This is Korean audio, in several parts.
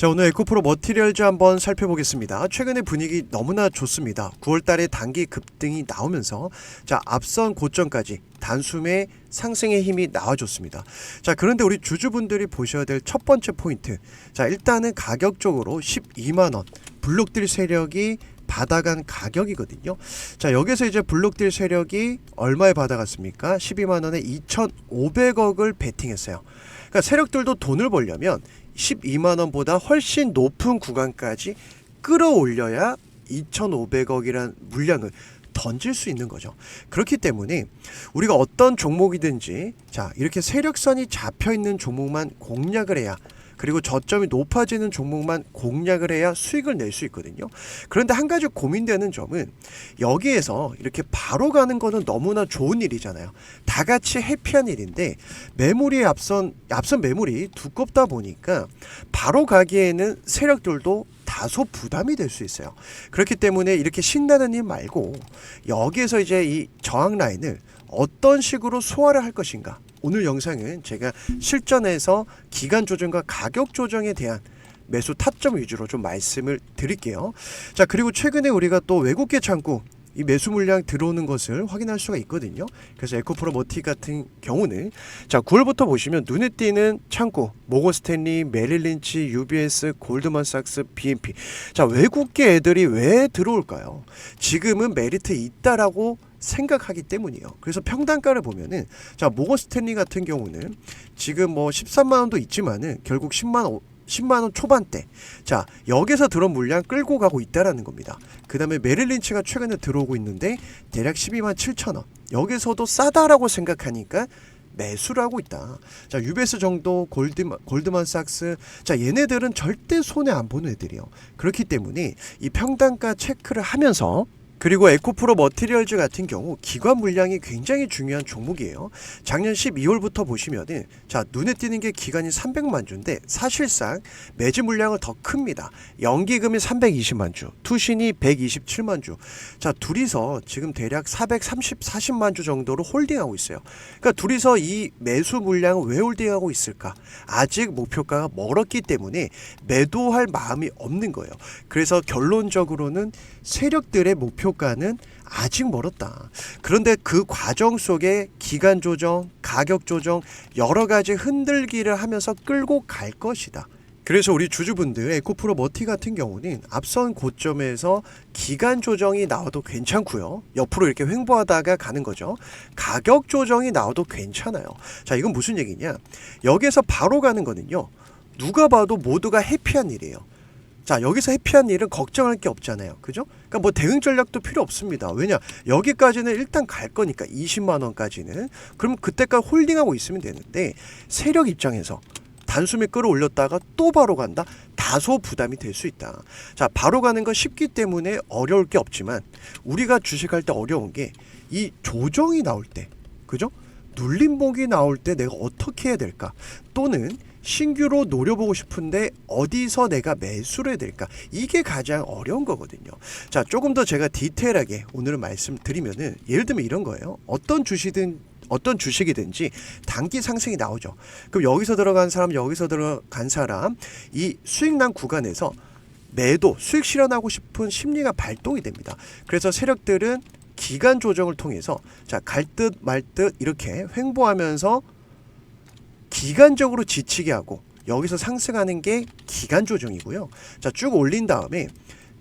자 오늘 에코프로 머티리얼즈 한번 살펴보겠습니다. 최근에 분위기 너무나 좋습니다. 9월달에 단기 급등이 나오면서 자 앞선 고점까지 단숨에 상승의 힘이 나와줬습니다. 자 그런데 우리 주주분들이 보셔야 될 첫 번째 포인트. 자 일단은 가격적으로 12만 원 블록들 세력이 받아간 가격이거든요. 자 여기서 이제 블록들 세력이 얼마에 받아갔습니까? 12만 원에 2,500억을 베팅했어요. 그러니까 세력들도 돈을 벌려면 12만 원보다 훨씬 높은 구간까지 끌어올려야 2,500억이란 물량을 던질 수 있는 거죠. 그렇기 때문에 우리가 어떤 종목이든지 자 이렇게 세력선이 잡혀 있는 종목만 공략을 해야 그리고 저점이 높아지는 종목만 공략을 해야 수익을 낼 수 있거든요. 그런데 한 가지 고민되는 점은 여기에서 이렇게 바로 가는 거는 너무나 좋은 일이잖아요. 다 같이 해피한 일인데 매물이 앞선 앞선 매물이 두껍다 보니까 바로 가기에는 세력들도 다소 부담이 될 수 있어요. 그렇기 때문에 이렇게 신나는 일 말고 여기에서 이제 이 저항 라인을 어떤 식으로 소화를 할 것인가. 오늘 영상은 제가 실전에서 기간 조정과 가격 조정에 대한 매수 타점 위주로 좀 말씀을 드릴게요. 자, 그리고 최근에 우리가 또 외국계 창구 이 매수 물량 들어오는 것을 확인할 수가 있거든요. 그래서 에코프로 머티 같은 경우는 자 9월부터 보시면 눈에 띄는 창구 모건 스탠리, 메릴린치, UBS, 골드만삭스, BNP 자 외국계 애들이 왜 들어올까요? 지금은 메리트 있다라고 생각하기 때문이에요. 그래서 평단가를 보면은 자 모건 스탠리 같은 경우는 지금 뭐 13만 원도 있지만은 결국 10만 원 10만 원 초반대. 자, 여기서 들어온 물량 끌고 가고 있다라는 겁니다. 그다음에 메릴린치가 최근에 들어오고 있는데 대략 12만 7천 원. 여기서도 싸다라고 생각하니까 매수를 하고 있다. 자, 유베스 정도 골드만 골드만삭스. 자, 얘네들은 절대 손해 안 보는 애들이요. 그렇기 때문에 이 평단가 체크를 하면서 그리고 에코프로 머티리얼즈 같은 경우 기관 물량이 굉장히 중요한 종목이에요. 작년 12월부터 보시면은 자 눈에 띄는 게 기간이 300만 주인데 사실상 매지 물량은 더 큽니다. 연기금이 320만 주, 투신이 127만 주. 자 둘이서 지금 대략 430, 40만 주 정도로 홀딩하고 있어요. 그러니까 둘이서 이 매수 물량을 왜 홀딩하고 있을까? 아직 목표가가 멀었기 때문에 매도할 마음이 없는 거예요. 그래서 결론적으로는 세력들의 목표가는 아직 멀었다. 그런데 그 과정 속에 기간 조정, 가격 조정, 여러 가지 흔들기를 하면서 끌고 갈 것이다. 그래서 우리 주주분들 에코프로 머티 같은 경우는 앞선 고점에서 기간 조정이 나와도 괜찮고요. 옆으로 이렇게 횡보하다가 가는 거죠. 가격 조정이 나와도 괜찮아요. 자, 이건 무슨 얘기냐? 여기에서 바로 가는 거는요. 누가 봐도 모두가 해피한 일이에요. 자 여기서 해피한 일은 걱정할 게 없잖아요. 그죠? 그러니까 뭐 대응 전략도 필요 없습니다. 왜냐? 여기까지는 일단 갈 거니까 20만 원까지는. 그럼 그때까지 홀딩하고 있으면 되는데 세력 입장에서 단숨에 끌어올렸다가 또 바로 간다? 다소 부담이 될 수 있다. 자 바로 가는 건 쉽기 때문에 어려울 게 없지만 우리가 주식할 때 어려운 게 이 조정이 나올 때 그죠? 눌림목이 나올 때 내가 어떻게 해야 될까? 또는 신규로 노려보고 싶은데 어디서 내가 매수를 해야 될까? 이게 가장 어려운 거거든요. 자, 조금 더 제가 디테일하게 오늘은 말씀드리면은 예를 들면 이런 거예요. 어떤 주식든 어떤 주식이든지 단기 상승이 나오죠. 그럼 여기서 들어간 사람, 여기서 들어간 사람, 이 수익난 구간에서 매도, 수익 실현하고 싶은 심리가 발동이 됩니다. 그래서 세력들은 기간 조정을 통해서 자, 갈 듯 말 듯 이렇게 횡보하면서 기간적으로 지치게 하고 여기서 상승하는 게 기간 조정이고요. 자, 쭉 올린 다음에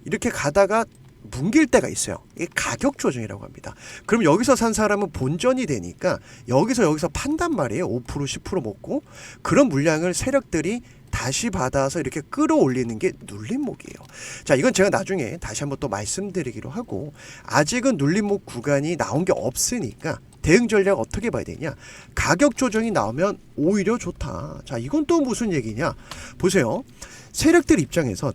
이렇게 가다가 뭉길 때가 있어요. 이게 가격 조정이라고 합니다. 그럼 여기서 산 사람은 본전이 되니까 여기서 여기서 판단 말이에요. 5% 10% 먹고 그런 물량을 세력들이 다시 받아서 이렇게 끌어올리는 게 눌림목이에요. 자, 이건 제가 나중에 다시 한번 또 말씀드리기로 하고 아직은 눌림목 구간이 나온 게 없으니까 대응 전략 어떻게 봐야 되냐? 가격 조정이 나오면 오히려 좋다. 자, 이건 또 무슨 얘기냐? 보세요. 세력들 입장에서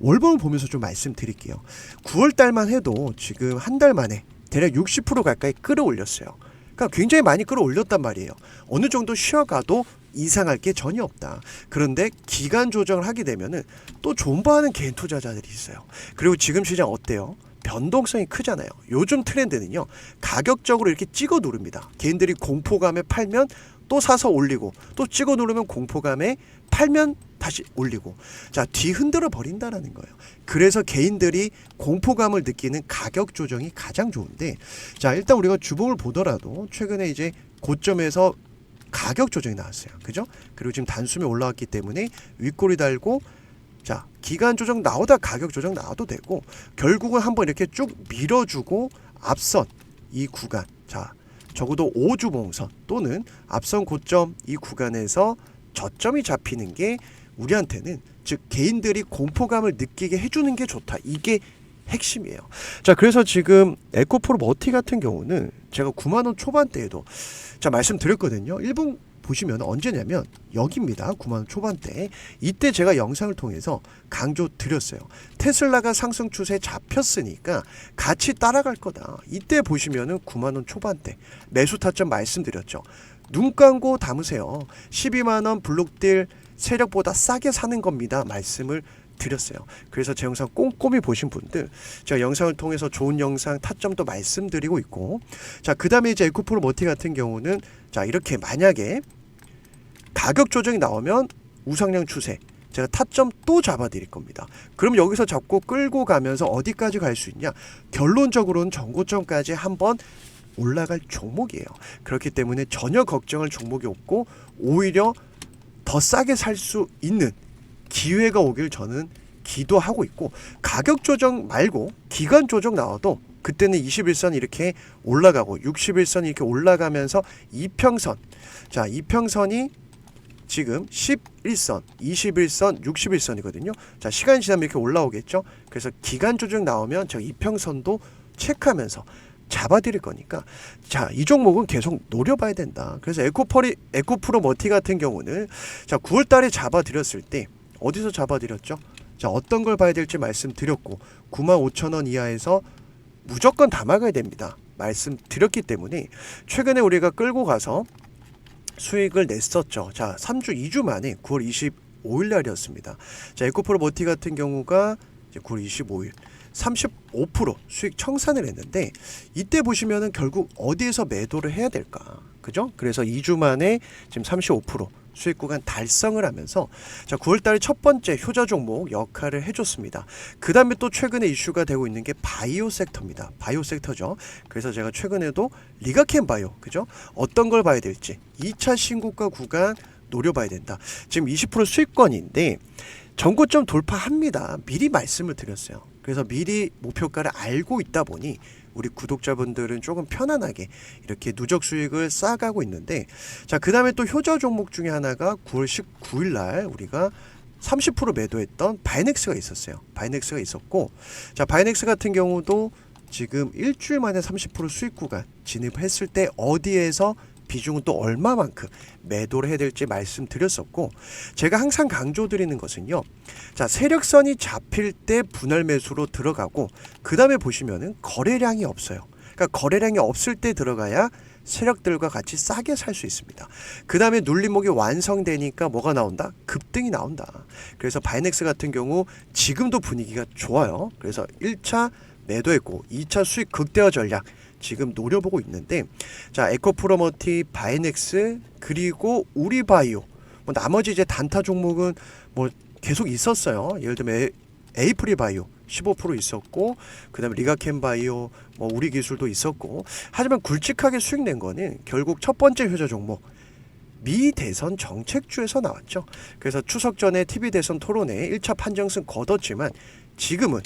월봉을 보면서 좀 말씀드릴게요. 9월 달만 해도 지금 한 달 만에 대략 60% 가까이 끌어올렸어요. 그러니까 굉장히 많이 끌어올렸단 말이에요. 어느 정도 쉬어가도 이상할 게 전혀 없다. 그런데 기간 조정을 하게 되면은 또 존버하는 개인 투자자들이 있어요. 그리고 지금 시장 어때요? 변동성이 크잖아요. 요즘 트렌드는요. 가격적으로 이렇게 찍어 누릅니다. 개인들이 공포감에 팔면 또 사서 올리고 또 찍어 누르면 공포감에 팔면 다시 올리고 자 뒤흔들어 버린다라는 거예요. 그래서 개인들이 공포감을 느끼는 가격 조정이 가장 좋은데 자 일단 우리가 주봉을 보더라도 최근에 이제 고점에서 가격 조정이 나왔어요. 그죠? 그리고 지금 단숨에 올라왔기 때문에 윗골이 달고 자 기간 조정 나오다 가격 조정 나와도 되고 결국은 한번 이렇게 쭉 밀어주고 앞선 이 구간 자 적어도 5주 봉선 또는 앞선 고점 이 구간에서 저점이 잡히는 게 우리한테는 즉 개인들이 공포감을 느끼게 해주는 게 좋다 이게 핵심이에요. 자 그래서 지금 에코프로 머티 같은 경우는 제가 9만 원 초반대에도 자 말씀드렸거든요. 1분 보시면 언제냐면 여기입니다. 9만 원 초반대. 이때 제가 영상을 통해서 강조 드렸어요. 테슬라가 상승 추세 잡혔으니까 같이 따라갈 거다. 이때 보시면은 9만 원 초반대 매수 타점 말씀드렸죠. 눈 감고 담으세요. 12만 원 블록딜 세력보다 싸게 사는 겁니다. 말씀을 드렸어요. 그래서 제 영상 꼼꼼히 보신 분들 제가 영상을 통해서 좋은 영상 타점도 말씀드리고 있고 자 그 다음에 이제 에코프로 머티 같은 경우는 자 이렇게 만약에 가격 조정이 나오면 우상향 추세 제가 타점 또 잡아 드릴 겁니다. 그럼 여기서 잡고 끌고 가면서 어디까지 갈 수 있냐? 결론적으로는 전고점까지 한번 올라갈 종목이에요. 그렇기 때문에 전혀 걱정할 종목이 없고 오히려 더 싸게 살 수 있는 기회가 오길 저는 기도하고 있고 가격 조정 말고 기간 조정 나와도 그때는 21선 이렇게 올라가고 61선 이렇게 올라가면서 이평선 자 이평선이 지금 11선, 21선, 61선이거든요. 자 시간이 지나면 이렇게 올라오겠죠. 그래서 기간 조정 나오면 저 이평선도 체크하면서 잡아드릴 거니까 자 이 종목은 계속 노려봐야 된다. 그래서 에코퍼리 에코프로 머티 같은 경우는 자 9월달에 잡아드렸을 때 어디서 잡아드렸죠? 자 어떤 걸 봐야 될지 말씀드렸고 9만 5천 원 이하에서 무조건 담아가야 됩니다. 말씀드렸기 때문에 최근에 우리가 끌고 가서 수익을 냈었죠. 자 3주 2주 만에 9월 25일 날이었습니다. 자 에코프로 머티 같은 경우가 이제 9월 25일 35% 수익 청산을 했는데 이때 보시면은 결국 어디에서 매도를 해야 될까? 그죠? 그래서 2주 만에 지금 35% 수익 구간 달성을 하면서 자 9월 달에 첫 번째 효자 종목 역할을 해줬습니다. 그 다음에 또 최근에 이슈가 되고 있는 게 바이오 섹터입니다. 바이오 섹터죠. 그래서 제가 최근에도 리가켄 바이오 그죠? 어떤 걸 봐야 될지 2차 신고가 구간 노려봐야 된다. 지금 20% 수익권인데 전고점 돌파합니다. 미리 말씀을 드렸어요. 그래서 미리 목표가를 알고 있다 보니 우리 구독자분들은 조금 편안하게 이렇게 누적 수익을 쌓아가고 있는데 자, 그 다음에 또 효자 종목 중에 하나가 9월 19일 날 우리가 30% 매도했던 바이넥스가 있었어요. 바이넥스가 있었고 자, 바이넥스 같은 경우도 지금 일주일 만에 30% 수익 구간 진입했을 때 어디에서 비중은 또 얼마만큼 매도를 해야 될지 말씀드렸었고 제가 항상 강조드리는 것은요. 자, 세력선이 잡힐 때 분할 매수로 들어가고 그다음에 보시면은 거래량이 없어요. 그러니까 거래량이 없을 때 들어가야 세력들과 같이 싸게 살 수 있습니다. 그 다음에 눌림목이 완성되니까 뭐가 나온다? 급등이 나온다. 그래서 바이넥스 같은 경우 지금도 분위기가 좋아요. 그래서 1차 매도했고 2차 수익 극대화 전략 지금 노려보고 있는데 자 에코프로머티 바이넥스 그리고 우리바이오 뭐 나머지 이제 단타 종목은 뭐 계속 있었어요. 예를 들면 에- 에이프리 바이오 15% 있었고 그다음에 리가켄 바이오 뭐 우리 기술도 있었고 하지만 굵직하게 수익 낸 거는 결국 첫 번째 효자 종목 미 대선 정책주에서 나왔죠. 그래서 추석 전에 TV 대선 토론회 1차 판정승 거뒀지만 지금은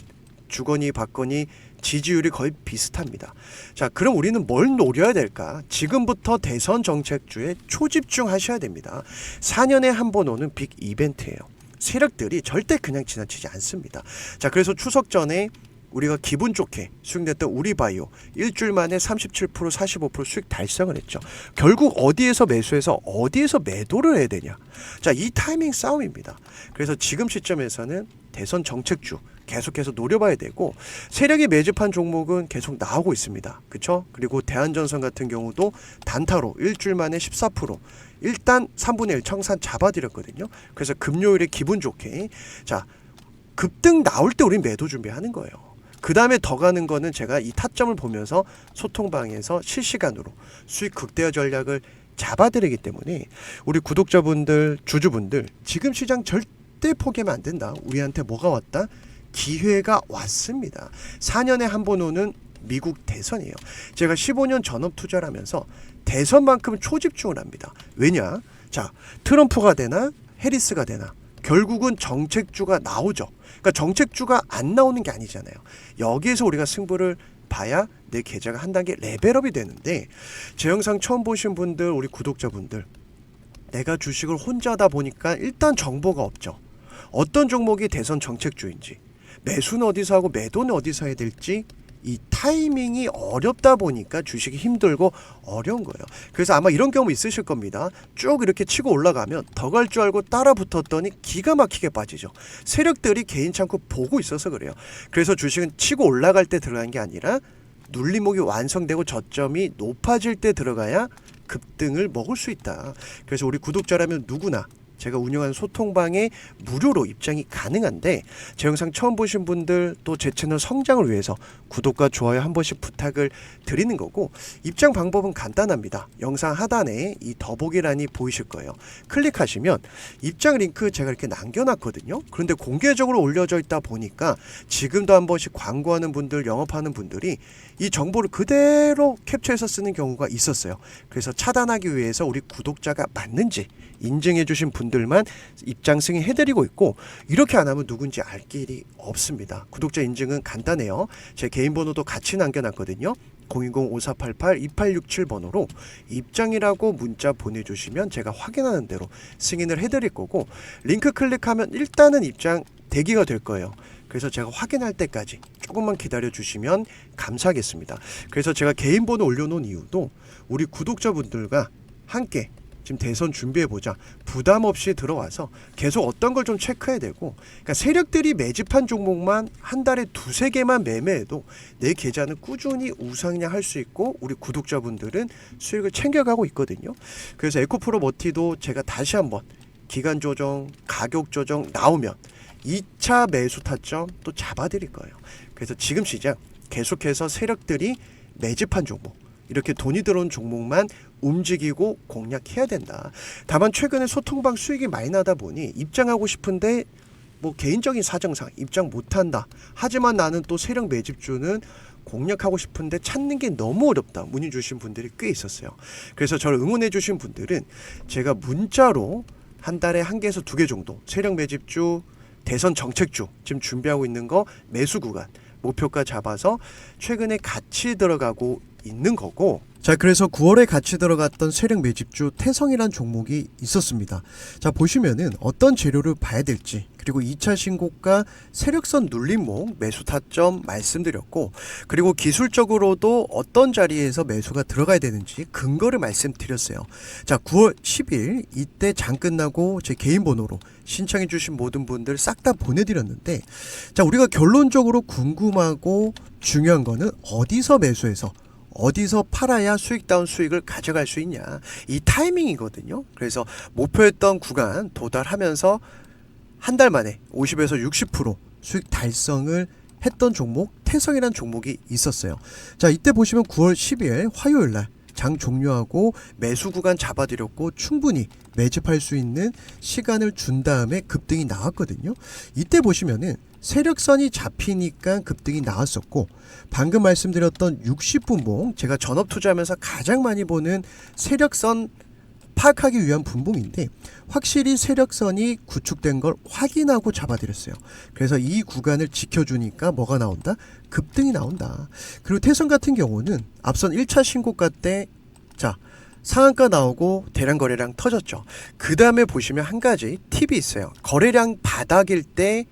주거니 받거니 지지율이 거의 비슷합니다. 자, 그럼 우리는 뭘 노려야 될까? 지금부터 대선 정책주에 초집중하셔야 됩니다. 4년에 한 번 오는 빅 이벤트예요. 세력들이 절대 그냥 지나치지 않습니다. 자, 그래서 추석 전에 우리가 기분 좋게 수익냈던 우리바이오 일주일 만에 37% 45% 수익 달성을 했죠. 결국 어디에서 매수해서 어디에서 매도를 해야 되냐. 자, 이 타이밍 싸움입니다. 그래서 지금 시점에서는 대선 정책주 계속해서 노려봐야 되고 세력이 매집한 종목은 계속 나오고 있습니다. 그렇죠? 그리고 대한전선 같은 경우도 단타로 일주일 만에 14% 일단 3분의 1 청산 잡아드렸거든요. 그래서 금요일에 기분 좋게 자 급등 나올 때 우린 매도 준비하는 거예요. 그 다음에 더 가는 거는 제가 이 타점을 보면서 소통방에서 실시간으로 수익 극대화 전략을 잡아드리기 때문에 우리 구독자분들, 주주분들 지금 시장 절대 포기하면 안 된다. 우리한테 뭐가 왔다? 기회가 왔습니다. 4년에 한 번 오는 미국 대선이에요. 제가 15년 전업 투자를 하면서 대선만큼 초집중을 합니다. 왜냐? 자, 트럼프가 되나 해리스가 되나 결국은 정책주가 나오죠. 그러니까 정책주가 안 나오는 게 아니잖아요. 여기에서 우리가 승부를 봐야 내 계좌가 한 단계 레벨업이 되는데 제 영상 처음 보신 분들 우리 구독자분들 내가 주식을 혼자 하다 보니까 일단 정보가 없죠. 어떤 종목이 대선 정책주인지 매수는 어디서 하고 매도는 어디서 해야 될지 이 타이밍이 어렵다 보니까 주식이 힘들고 어려운 거예요. 그래서 아마 이런 경우 있으실 겁니다. 쭉 이렇게 치고 올라가면 더 갈 줄 알고 따라 붙었더니 기가 막히게 빠지죠. 세력들이 개인 창고 보고 있어서 그래요. 그래서 주식은 치고 올라갈 때 들어간 게 아니라 눌림목이 완성되고 저점이 높아질 때 들어가야 급등을 먹을 수 있다. 그래서 우리 구독자라면 누구나 제가 운영하는 소통방에 무료로 입장이 가능한데 제 영상 처음 보신 분들 또 제 채널 성장을 위해서 구독과 좋아요 한 번씩 부탁을 드리는 거고 입장 방법은 간단합니다. 영상 하단에 이 더보기란이 보이실 거예요. 클릭하시면 입장 링크 제가 이렇게 남겨놨거든요. 그런데 공개적으로 올려져 있다 보니까 지금도 한 번씩 광고하는 분들, 영업하는 분들이 이 정보를 그대로 캡처해서 쓰는 경우가 있었어요. 그래서 차단하기 위해서 우리 구독자가 맞는지 인증해 주신 분들만 입장 승인해 드리고 있고 이렇게 안 하면 누군지 알 길이 없습니다. 구독자 인증은 간단해요. 제 개인 번호도 같이 남겨놨거든요. 010-5488-2867번호로 입장이라고 문자 보내주시면 제가 확인하는 대로 승인을 해드릴 거고 링크 클릭하면 일단은 입장 대기가 될 거예요. 그래서 제가 확인할 때까지 조금만 기다려 주시면 감사하겠습니다. 그래서 제가 개인 번호 올려놓은 이유도 우리 구독자분들과 함께 지금 대선 준비해 보자 부담 없이 들어와서 계속 어떤 걸 좀 체크해야 되고 그러니까 세력들이 매집한 종목만 한 달에 두세 개만 매매해도 내 계좌는 꾸준히 우상향 할 수 있고 우리 구독자분들은 수익을 챙겨가고 있거든요. 그래서 에코프로 머티도 제가 다시 한번 기간 조정, 가격 조정 나오면 2차 매수 타점 또 잡아드릴 거예요. 그래서 지금 시장 계속해서 세력들이 매집한 종목 이렇게 돈이 들어온 종목만 움직이고 공략해야 된다. 다만 최근에 소통방 수익이 많이 나다 보니 입장하고 싶은데 뭐 개인적인 사정상 입장 못한다. 하지만 나는 또 세력 매집주는 공략하고 싶은데 찾는 게 너무 어렵다. 문의 주신 분들이 꽤 있었어요. 그래서 저를 응원해 주신 분들은 제가 문자로 한 달에 한 개에서 두 개 정도 세력 매집주 대선 정책주 지금 준비하고 있는 거 매수 구간 목표가 잡아서 최근에 같이 들어가고 있는 거고. 자 그래서 9월에 같이 들어갔던 세력 매집주 태성이란 종목이 있었습니다. 자 보시면은 어떤 재료를 봐야 될지 그리고 2차 신고가 세력선 눌림목 매수 타점 말씀드렸고 그리고 기술적으로도 어떤 자리에서 매수가 들어가야 되는지 근거를 말씀드렸어요. 자 9월 10일 이때 장 끝나고 제 개인 번호로 신청해 주신 모든 분들 싹 다 보내드렸는데 자 우리가 결론적으로 궁금하고 중요한 거는 어디서 매수해서 어디서 팔아야 수익다운 수익을 가져갈 수 있냐. 이 타이밍이거든요. 그래서 목표했던 구간 도달하면서 한 달 만에 50에서 60% 수익 달성을 했던 종목 태성이라는 종목이 있었어요. 자 이때 보시면 9월 12일 화요일 날 장 종료하고 매수 구간 잡아드렸고 충분히 매집할 수 있는 시간을 준 다음에 급등이 나왔거든요. 이때 보시면은 세력선이 잡히니까 급등이 나왔었고 방금 말씀드렸던 60분봉 제가 전업 투자하면서 가장 많이 보는 세력선 파악하기 위한 분봉인데 확실히 세력선이 구축된 걸 확인하고 잡아드렸어요. 그래서 이 구간을 지켜주니까 뭐가 나온다? 급등이 나온다. 그리고 태선 같은 경우는 앞선 1차 신고가 때 자, 상한가 나오고 대량 거래량 터졌죠. 그 다음에 보시면 한 가지 팁이 있어요. 거래량 바닥일 때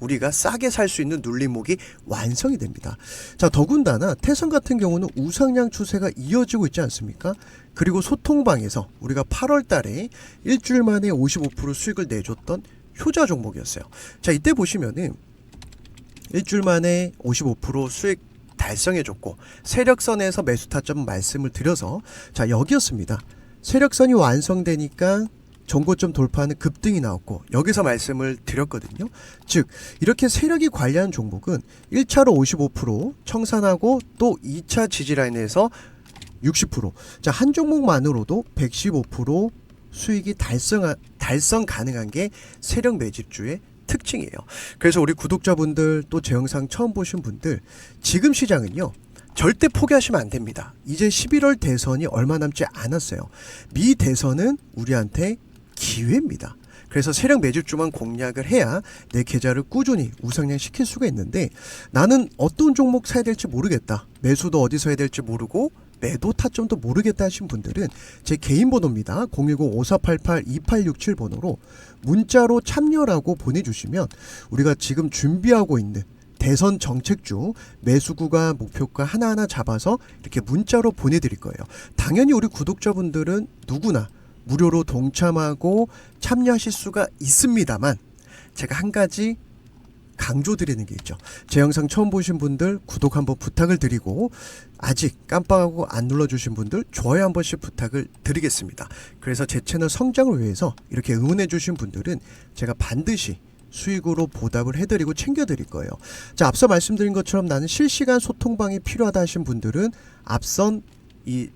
우리가 싸게 살 수 있는 눌림목이 완성이 됩니다. 자, 더군다나 태선 같은 경우는 우상향 추세가 이어지고 있지 않습니까? 그리고 소통방에서 우리가 8월 달에 일주일 만에 55% 수익을 내줬던 효자 종목이었어요. 자, 이때 보시면은 일주일 만에 55% 수익 달성해줬고 세력선에서 매수 타점 말씀을 드려서 자 여기였습니다. 세력선이 완성되니까 전고점 돌파하는 급등이 나왔고 여기서 말씀을 드렸거든요. 즉 이렇게 세력이 관리하는 종목은 1차로 55% 청산하고 또 2차 지지라인에서 60%. 자, 한 종목만으로도 115% 수익이 달성 달성 가능한 게 세력 매집주의 특징이에요. 그래서 우리 구독자분들 또 제 영상 처음 보신 분들 지금 시장은요. 절대 포기하시면 안 됩니다. 이제 11월 대선이 얼마 남지 않았어요. 미 대선은 우리한테 기회입니다. 그래서 세력 매집주만 공략을 해야 내 계좌를 꾸준히 우상향 시킬 수가 있는데 나는 어떤 종목 사야 될지 모르겠다. 매수도 어디서 해야 될지 모르고 매도 타점도 모르겠다 하신 분들은 제 개인 번호입니다. 010-5488-2867 번호로 문자로 참여라고 보내주시면 우리가 지금 준비하고 있는 대선 정책주 매수구가 목표가 하나하나 잡아서 이렇게 문자로 보내드릴 거예요. 당연히 우리 구독자분들은 누구나 무료로 동참하고 참여하실 수가 있습니다만 제가 한 가지 강조드리는 게 있죠. 제 영상 처음 보신 분들 구독 한번 부탁을 드리고 아직 깜빡하고 안 눌러주신 분들 좋아요 한 번씩 부탁을 드리겠습니다. 그래서 제 채널 성장을 위해서 이렇게 응원해주신 분들은 제가 반드시 수익으로 보답을 해드리고 챙겨드릴 거예요. 자, 앞서 말씀드린 것처럼 나는 실시간 소통방이 필요하다 하신 분들은 앞선 이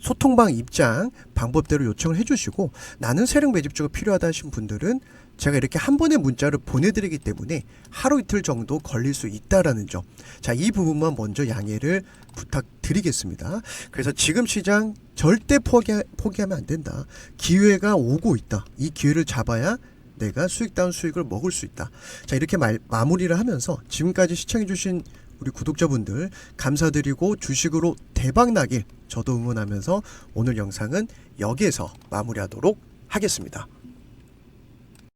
소통방 입장 방법대로 요청을 해주시고 나는 세력 매집주가 필요하다 하신 분들은 제가 이렇게 한 번의 문자를 보내드리기 때문에 하루 이틀 정도 걸릴 수 있다라는 점. 자, 이 부분만 먼저 양해를 부탁드리겠습니다. 그래서 지금 시장 절대 포기, 포기하면 안 된다. 기회가 오고 있다. 이 기회를 잡아야 내가 수익 다운 수익을 먹을 수 있다. 자, 이렇게 말, 마무리를 하면서 지금까지 시청해주신 우리 구독자분들 감사드리고 주식으로 대박 나길 저도 응원하면서 오늘 영상은 여기에서 마무리하도록 하겠습니다.